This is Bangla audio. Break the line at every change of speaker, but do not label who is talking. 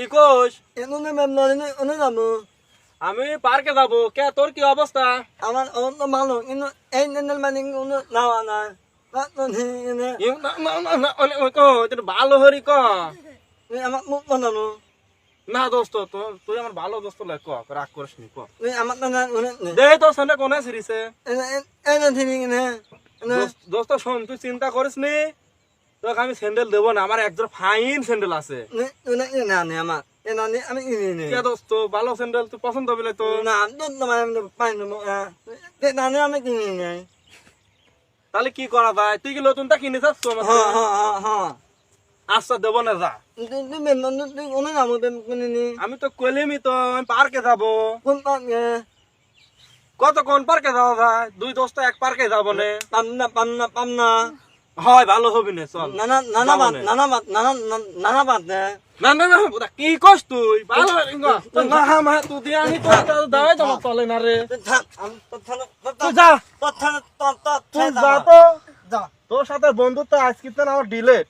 কি কোষ
এনে ম্যাম নয় এনে যাব
আমি পার্কে যাব। কে তোর কি অবস্থা?
আমার অন্য ভালো কিন্তু এই নেনের মানে কোনো নাওয়া না
ভালো হরি ক।
আমার মুখ বানানো
না দোস্ত তুই আমার ভালো দোস্ত লাগ ক রাগ করিস নি ক।
আমার না
দে তো সনে কোনে সিরিছে
এনে এনে ঠিক এনে এনে।
দোস্ত- দোস্ত শোন তুই চিন্তা করিস নি? তোকে আমি স্যান্ডেল দেবো না আমার একজন ফাইন স্যান্ডেল আছে।
আমার। আমি
দোস্ত ভালো স্যান্ডেল তুই পছন্দ হবিলে তো
না না পাই নেব এনে আমি কিনে নেই
তাহলে কি করা যায়? তুই কি নতুনটা কিনে চাচ্ছ আচ্ছা দেবো না যা।
তুই তুই বেতন তুই কোনো নামো বেতন কোনে নি।
আমি তো কলিমি তো আমি পার্কে যাব।
কোন পাকে
কত কোন পার্কে যাওয়া যায়? দুই দোস্ত এক পার্কে যাব নে।
পাম না পাম না পাম না
হয় ভালো হবে না চল।
নানা নানা বাদ নানা বাদ নানা নানা বাদ নে।
না না না কি কস তুই? ভালো না। হা মা তুই দি আমি তো দাওয়াই চলে না রে।
তুই
যা তুই যা। তো।
যা।
তোর সাথে বন্ধুত্ব আজকে তো আমার ডিলেট।